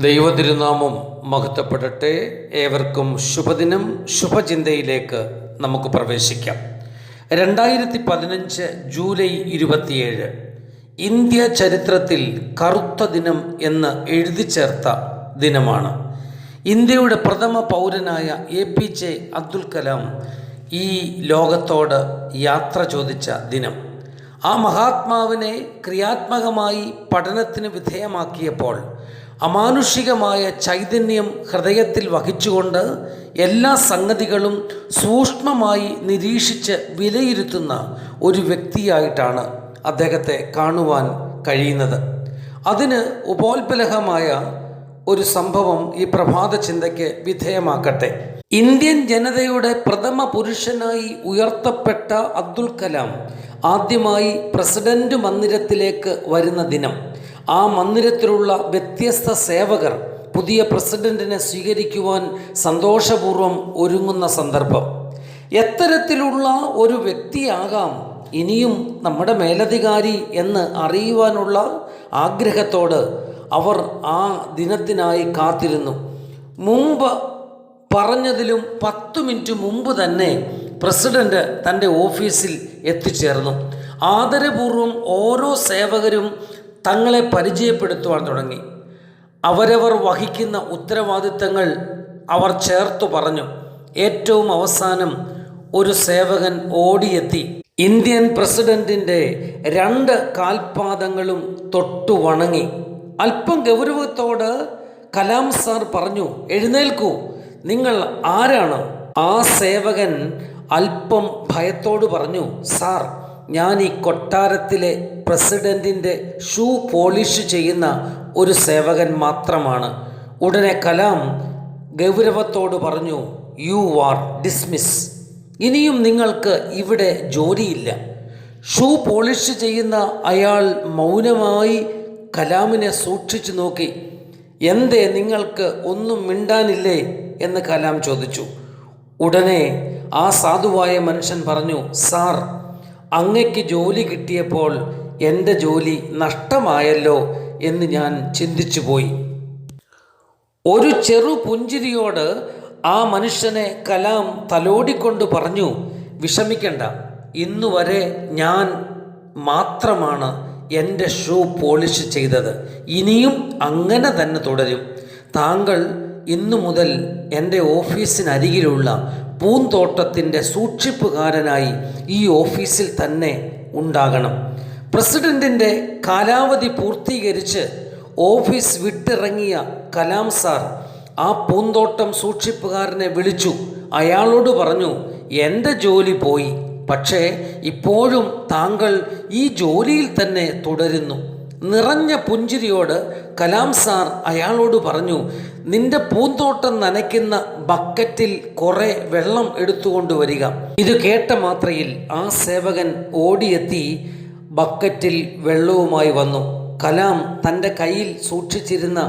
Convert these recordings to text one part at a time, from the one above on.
ദൈവതിരുനാമം മഹത്വപ്പെടട്ടെ. ഏവർക്കും ശുഭദിനം. ശുഭചിന്തയിലേക്ക് നമുക്ക് പ്രവേശിക്കാം. രണ്ടായിരത്തി പതിനഞ്ച് ജൂലൈ ഇരുപത്തിയേഴ്. ഇന്ത്യ ചരിത്രത്തിൽ കറുത്ത ദിനം എന്ന് എഴുതി ചേർത്ത ദിനമാണ്. ഇന്ത്യയുടെ പ്രഥമ പൗരനായ A P J Abdul Kalam ഈ ലോകത്തോട് യാത്ര ചോദിച്ച ദിനം. ആ മഹാത്മാവിനെ ക്രിയാത്മകമായി പഠനത്തിന് വിധേയമാക്കിയപ്പോൾ അമാനുഷികമായ ചൈതന്യം ഹൃദയത്തിൽ വഹിച്ചുകൊണ്ട് എല്ലാ സംഗതികളും സൂക്ഷ്മമായി നിരീക്ഷിച്ച് വിലയിരുത്തുന്ന ഒരു വ്യക്തിയായിട്ടാണ് അദ്ദേഹത്തെ കാണുവാൻ കഴിയുന്നത്. അതിന് ഉപോത്ബലഹമായ ഒരു സംഭവം ഈ പ്രഭാത ചിന്തയ്ക്ക് വിധേയമാക്കട്ടെ. ഇന്ത്യൻ ജനതയുടെ പ്രഥമ പുരുഷനായി ഉയർത്തപ്പെട്ട അബ്ദുൽ കലാം ആദ്യമായി പ്രസിഡന്റ് മന്ദിരത്തിലേക്ക് വരുന്ന ദിനം. ആ മന്ദിരത്തിലുള്ള വ്യത്യസ്ത സേവകർ പുതിയ പ്രസിഡന്റിനെ സ്വീകരിക്കുവാൻ സന്തോഷപൂർവം ഒരുങ്ങുന്ന സന്ദർഭം. എത്തരത്തിലുള്ള ഒരു വ്യക്തിയാകാം ഇനിയും നമ്മുടെ മേലധികാരി എന്ന് അറിയുവാനുള്ള ആഗ്രഹത്തോട് അവർ ആ ദിനത്തിനായി കാത്തിരുന്നു. മുമ്പ് പറഞ്ഞതിലും പത്ത് മിനിറ്റ് മുമ്പ് തന്നെ പ്രസിഡന്റ് തന്റെ ഓഫീസിൽ എത്തിച്ചേർന്നു. ആദരപൂർവം ഓരോ സേവകരും തങ്ങളെ പരിചയപ്പെടുത്തുവാൻ തുടങ്ങി. അവരവർ വഹിക്കുന്ന ഉത്തരവാദിത്തങ്ങൾ അവർ ചേർത്തു പറഞ്ഞു. ഏറ്റവും അവസാനം ഒരു സേവകൻ ഓടിയെത്തി. ഇന്ത്യൻ പ്രസിഡന്റിന്റെ രണ്ട് കാൽപാദങ്ങളും തൊട്ടു വണങ്ങി. അല്പം ഗൗരവത്തോട് കലാം സാർ പറഞ്ഞു എഴുന്നേൽക്കൂ. നിങ്ങൾ ആരാണ്? ആ സേവകൻ അല്പം ഭയത്തോട് പറഞ്ഞു സാർ ഞാൻ ഈ കൊട്ടാരത്തിലെ പ്രസിഡന്റിന്റെ ഷൂ പോളിഷ് ചെയ്യുന്ന ഒരു സേവകൻ മാത്രമാണ്. ഉടനെ കലാം ഗൗരവത്തോട് പറഞ്ഞു യു ആർ ഡിസ്മിസ് ഇനിയും നിങ്ങൾക്ക് ഇവിടെ ജോലിയില്ല. ഷൂ പോളിഷ് ചെയ്യുന്ന അയാൾ മൗനമായി കലാമിനെ സൂക്ഷിച്ചു നോക്കി. എന്തേ നിങ്ങൾക്ക് ഒന്നും മിണ്ടാനില്ലേ? എന്ന് കലാം ചോദിച്ചു. ഉടനെ ആ സാധുവായ മനുഷ്യൻ പറഞ്ഞു സാർ അങ്ങയ്ക്ക് ജോലി കിട്ടിയപ്പോൾ എന്റെ ജോലി നഷ്ടമായല്ലോ എന്ന് ഞാൻ ചിന്തിച്ചു പോയി. ഒരു ചെറു പുഞ്ചിരിയോട് ആ മനുഷ്യനെ കലാം തലോടിക്കൊണ്ട് പറഞ്ഞു വിഷമിക്കണ്ട ഇന്നുവരെ ഞാൻ മാത്രമാണ് എന്റെ ഷൂ പോളിഷ് ചെയ്തത്. ഇനിയും അങ്ങനെ തന്നെ തുടരും. താങ്കൾ ഇന്നു മുതൽ എന്റെ ഓഫീസിനരികിലുള്ള പൂന്തോട്ടത്തിന്റെ സൂക്ഷിപ്പുകാരനായി ഈ ഓഫീസിൽ തന്നെ ഉണ്ടാകണം. പ്രസിഡന്റിന്റെ കാലാവധി പൂർത്തീകരിച്ച് ഓഫീസ് വിട്ടിറങ്ങിയ കലാം സാർ ആ പൂന്തോട്ടം സൂക്ഷിപ്പുകാരനെ വിളിച്ചു. അയാളോട് പറഞ്ഞു എന്റെ ജോലി പോയി. പക്ഷേ ഇപ്പോഴും താങ്കൾ ഈ ജോലിയിൽ തന്നെ തുടരുന്നു. നിറഞ്ഞ പുഞ്ചിരിയോട് കലാം സാർ അയാളോട് പറഞ്ഞു നിന്റെ പൂന്തോട്ടം നനയ്ക്കുന്ന ബക്കറ്റിൽ കുറെ വെള്ളം എടുത്തുകൊണ്ട് വരിക. ഇത് കേട്ട മാത്രയിൽ ആ സേവകൻ ഓടിയെത്തി ബക്കറ്റിൽ വെള്ളവുമായി വന്നു. കലാം തന്റെ കയ്യിൽ സൂക്ഷിച്ചിരുന്ന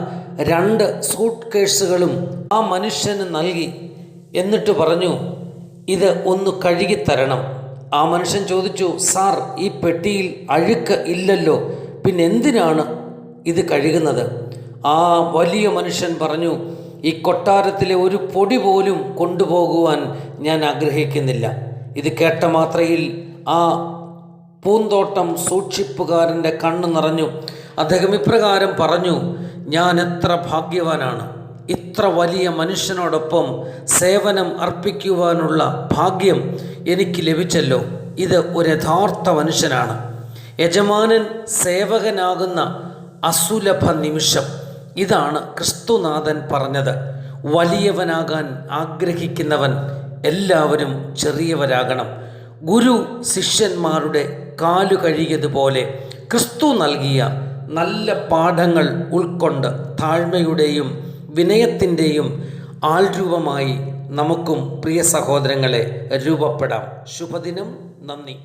രണ്ട് സൂട്ട് കേസുകളും ആ മനുഷ്യന് നൽകി. എന്നിട്ട് പറഞ്ഞു ഇത് ഒന്ന് കഴുകിത്തരണം. ആ മനുഷ്യൻ ചോദിച്ചു സാർ ഈ പെട്ടിയിൽ അഴുക്ക് ഇല്ലല്ലോ. പിന്നെ എന്തിനാണ് ഇത് കഴുകുന്നത്? ആ വലിയ മനുഷ്യൻ പറഞ്ഞു ഈ കൊട്ടാരത്തിലെ ഒരു പൊടി പോലും കൊണ്ടുപോകുവാൻ ഞാൻ ആഗ്രഹിക്കുന്നില്ല. ഇത് കേട്ട മാത്രയിൽ ആ പൂന്തോട്ടം സൂക്ഷിപ്പുകാരന്റെ കണ്ണു നിറഞ്ഞു. അദ്ദേഹം ഇപ്രകാരം പറഞ്ഞു ഞാൻ എത്ര ഭാഗ്യവാനാണ്. ഇത്ര വലിയ മനുഷ്യനോടൊപ്പം സേവനം അർപ്പിക്കുവാനുള്ള ഭാഗ്യം എനിക്ക് ലഭിച്ചല്ലോ. ഇത് ഒരു യഥാർത്ഥ മനുഷ്യനാണ്. യജമാനൻ സേവകനാകുന്ന അസുലഭ നിമിഷം. ഇതാണ് ക്രിസ്തുനാഥൻ പറഞ്ഞത്. വലിയവനാകാൻ ആഗ്രഹിക്കുന്നവൻ എല്ലാവരും ചെറിയവരാകണം. ഗുരു ശിഷ്യന്മാരുടെ കാലു കഴുകിയതുപോലെ ക്രിസ്തു നൽകിയ നല്ല പാഠങ്ങൾ ഉൾക്കൊണ്ട് താഴ്മയുടെയും വിനയത്തിന്റെയും ആൾരൂപമായി നമുക്കും പ്രിയ സഹോദരങ്ങളെ രൂപപ്പെടാം. ശുഭദിനം. നന്ദി.